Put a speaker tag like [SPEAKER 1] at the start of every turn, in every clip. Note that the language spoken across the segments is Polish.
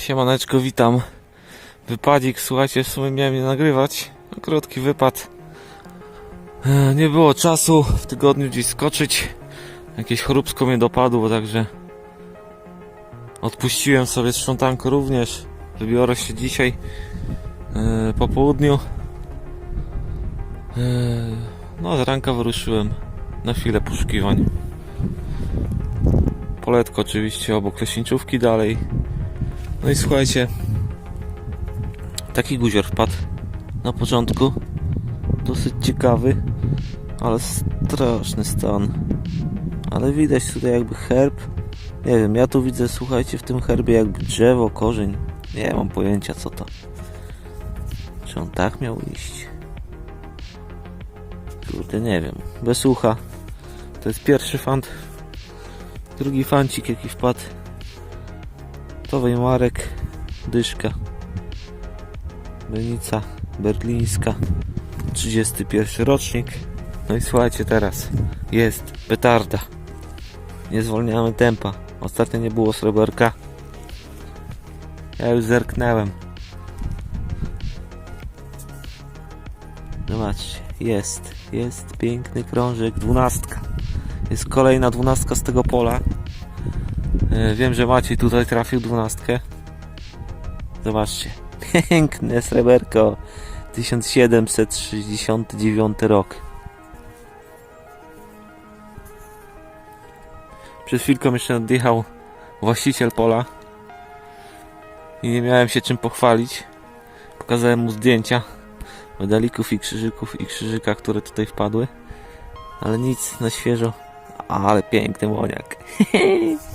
[SPEAKER 1] Siemaneczko, witam. Wypadzik, słuchajcie, w sumie miałem nie nagrywać. No, Krótki wypad. E, Nie było czasu w tygodniu gdzieś skoczyć. Jakieś choróbsko mnie dopadło, także odpuściłem sobie sprzątanko również. Wybiorę się dzisiaj e, po południu. E, No, z ranka wyruszyłem na chwilę poszukiwań. Poletko oczywiście obok leśniczówki dalej. No i słuchajcie, taki guzior wpadł na początku. Dosyć ciekawy, ale straszny stan. Ale widać tutaj jakby herb. Nie wiem, ja tu widzę, słuchajcie, w tym herbie jakby drzewo, korzeń. Nie mam pojęcia co to. Czy on tak miał iść? Kurde, nie wiem. Bez ucha. To jest pierwszy fant. Drugi fancik jaki wpadł. To Weimarek, Dyszka, Benica, Berlińska, 31 rocznik. No i słuchajcie teraz, jest petarda. Nie zwolniamy tempa. Ostatnio nie było sreberka. Ja już zerknęłem. Zobaczcie, jest, jest piękny krążek, dwunastka. Jest kolejna dwunastka z tego pola. E, Wiem, że Maciej tutaj trafił dwunastkę. Zobaczcie. Piękne sreberko. 1769 rok. Przed chwilką jeszcze odjechał właściciel pola. I nie miałem się czym pochwalić. Pokazałem mu zdjęcia medalików i krzyżyków i krzyżyka, które tutaj wpadły. Ale nic na świeżo. Ale piękny moniak.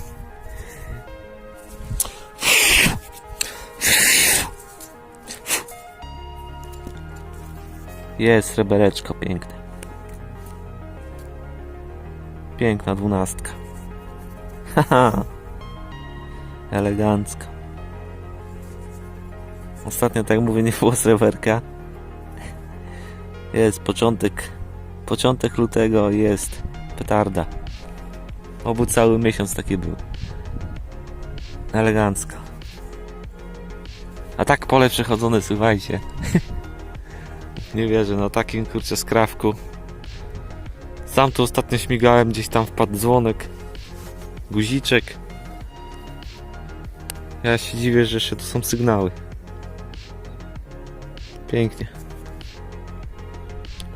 [SPEAKER 1] Jest srebereczko piękne. Piękna dwunastka. Haha. Elegancko. Ostatnio, tak mówię, nie było sreberka. Jest początek. Początek lutego jest petarda. Obu cały miesiąc taki był. Elegancko. A tak pole przechodzone, słuchajcie. Nie wierzę, na takim kurczę skrawku. Sam tu ostatnio śmigałem, gdzieś tam wpadł dzwonek. Guziczek. Ja się dziwię, że jeszcze tu są sygnały. Pięknie.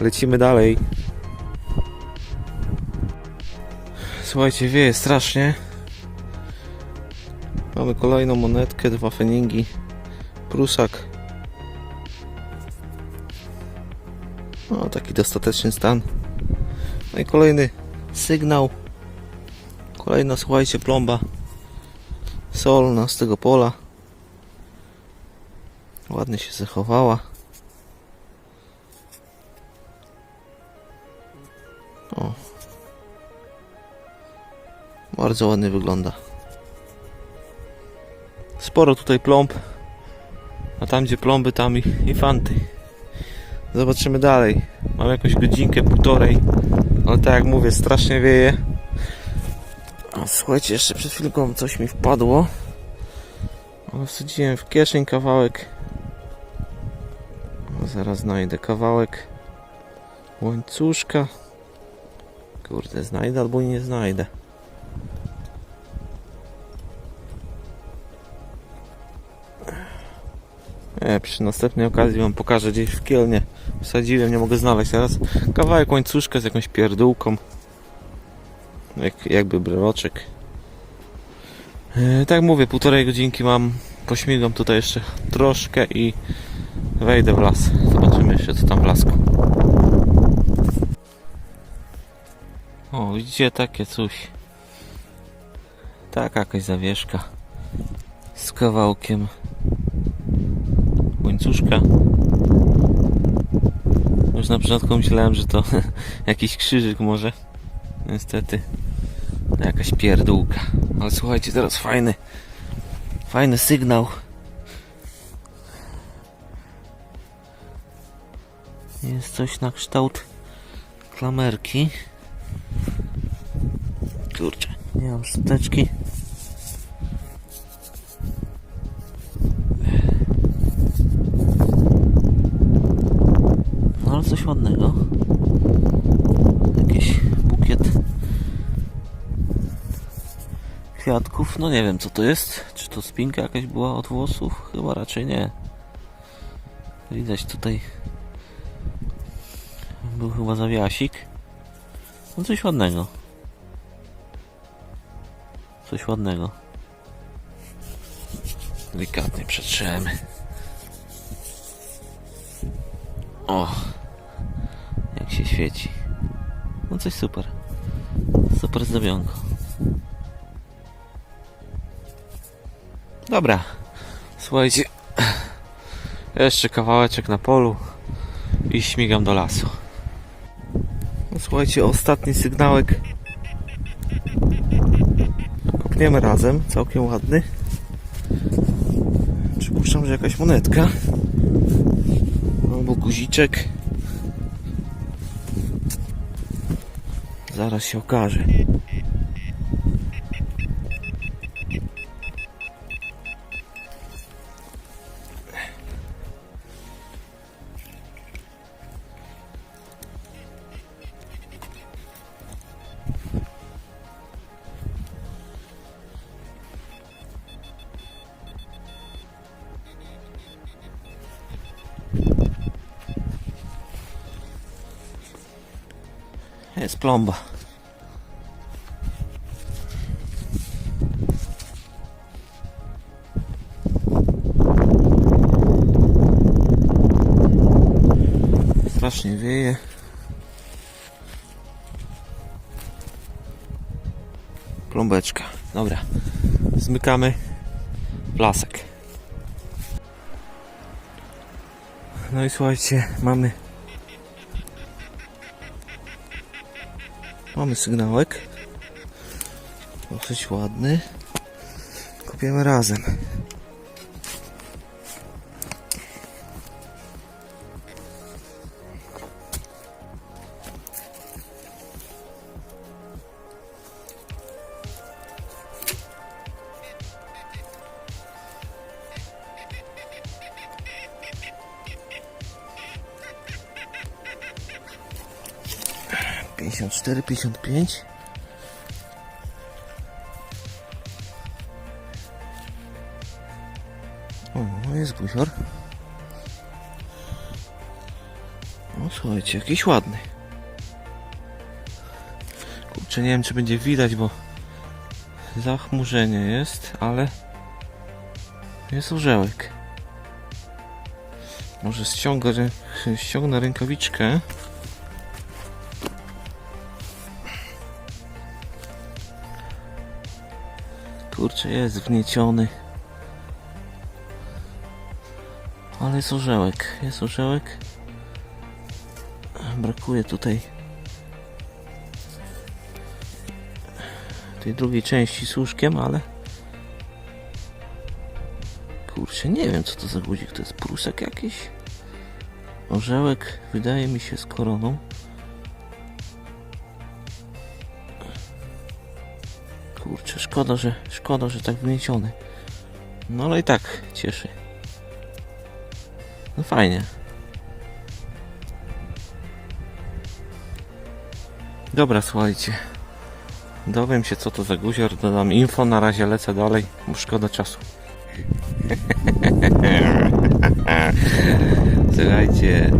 [SPEAKER 1] Lecimy dalej. Słuchajcie, wieje strasznie. Mamy kolejną monetkę, dwa feningi. Prusak. No, taki dostateczny stan. No i kolejny sygnał. Kolejna, słuchajcie, plomba solna z tego pola. Ładnie się zachowała. O. Bardzo ładnie wygląda. Sporo tutaj plomb. A tam gdzie plomby, tam i, i fanty. Zobaczymy dalej. Mam jakąś godzinkę, półtorej. Ale tak jak mówię, strasznie wieje. A, słuchajcie, jeszcze przed chwilką coś mi wpadło. Ale wsadziłem w kieszeń kawałek. Zaraz znajdę kawałek łańcuszka. Kurde, znajdę albo nie znajdę. Nie, przy następnej okazji wam pokażę gdzieś w Kielnie. Wsadziłem, nie mogę znaleźć teraz. Kawałek łańcuszka z jakąś pierdółką. Jak, jakby breloczek. E, tak mówię, półtorej godzinki mam. Pośmigam tutaj jeszcze troszkę i wejdę w las. Zobaczymy jeszcze co tam w lasku. O, widzicie takie coś. Taka jakaś zawieszka. Z kawałkiem łańcuszka. Już na początku myślałem, że to jakiś krzyżyk może. Niestety. Jakaś pierdółka. Ale słuchajcie, teraz fajny. Fajny sygnał. Jest coś na kształt klamerki. Kurczę, nie mam szczoteczki. Kwiatków. No nie wiem co to jest. Czy to spinka jakaś była od włosów? Chyba raczej nie. Widać tutaj był chyba zawiasik. No coś ładnego. Coś ładnego. Delikatnie przetrzemy. O! Jak się świeci. No coś super. Super zdobionko. Dobra. Słuchajcie. Jeszcze kawałeczek na polu i śmigam do lasu. No, słuchajcie, ostatni sygnałek. Kopniemy razem, całkiem ładny. Przypuszczam, że jakaś monetka. Albo guziczek. Zaraz się okaże. Jest plomba. Strasznie wieje. Plombeczka. Dobra. Zmykamy blasek. No i słuchajcie, mamy Mamy sygnałek. Dosyć ładny. Kopiemy razem. Pięćdziesiąt cztery, pięćdziesiąt pięć. O, no jest buzior. No słuchajcie, jakiś ładny. Kurczę, nie wiem czy będzie widać, bo zachmurzenie jest, ale jest orzełek. Może ściągnę, ściągnę rękawiczkę. Kurczę, jest wnieciony. Ale jest orzełek, jest orzełek. Brakuje tutaj tej drugiej części z łóżkiem, ale kurczę, nie wiem co to za guzik, to jest prusek jakiś? Orzełek, wydaje mi się z koroną. Szkoda, że szkoda, że tak wniesiony. No ale i tak cieszy. No fajnie. Dobra, słuchajcie. Dowiem się co to za guzior, dodam info, na razie lecę dalej, bo szkoda czasu. Słuchajcie,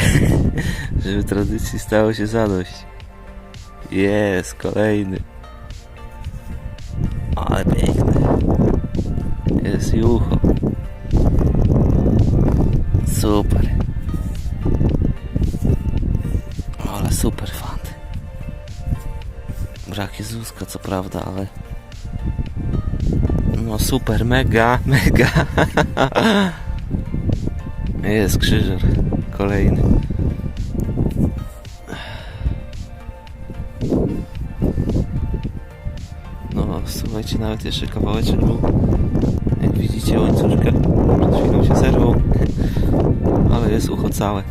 [SPEAKER 1] żeby tradycji stało się zadość. Jest, kolejny. Ale piękny. Jest jucho. Super. Ale super fant. Brak Jezuska, co prawda, ale... No super, mega, mega. Jest krzyżer. Kolejny. No, nawet jeszcze kawałeczek był. Jak widzicie, łańcuszkę przed chwilą się zerwał, ale jest ucho całe.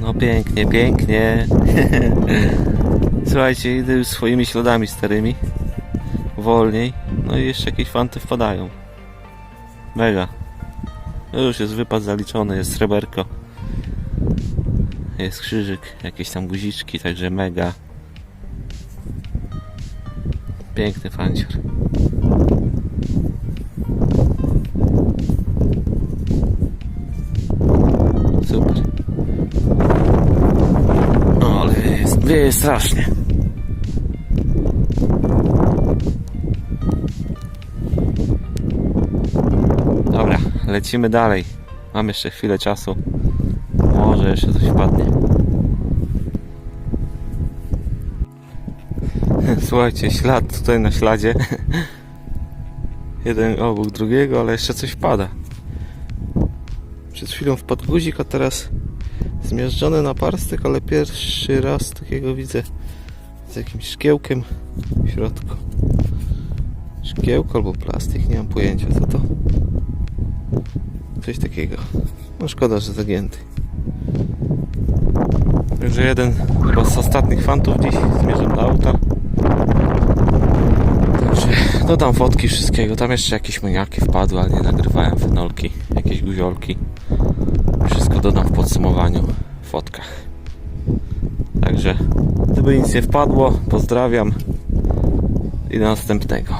[SPEAKER 1] No pięknie, pięknie. Słuchajcie, idę już swoimi śladami starymi. Wolniej. No i jeszcze jakieś fanty wpadają. Mega. Już jest wypad zaliczony, jest sreberko. Jest krzyżyk, jakieś tam guziczki, także mega. Piękny fancior. Super. O, ale wieje, wieje strasznie. Dobra, lecimy dalej. Mam jeszcze chwilę czasu. Może jeszcze coś wpadnie. Słuchajcie, ślad tutaj na śladzie. Jeden obok drugiego, ale jeszcze coś wpada. Przed chwilą wpadł guzik, a teraz zmierzczony na parstek, ale pierwszy raz takiego widzę z jakimś szkiełkiem w środku. Szkiełko albo plastik, nie mam pojęcia co to. Coś takiego. No szkoda, że zagięty. Także jeden chyba z ostatnich fantów dziś zmierzam do auta. Dodam fotki wszystkiego. Tam jeszcze jakieś moniaki wpadły, ale nie nagrywałem fenolki, jakieś guziolki. Wszystko dodam w podsumowaniu w fotkach. Także gdyby nic nie wpadło, pozdrawiam i do następnego.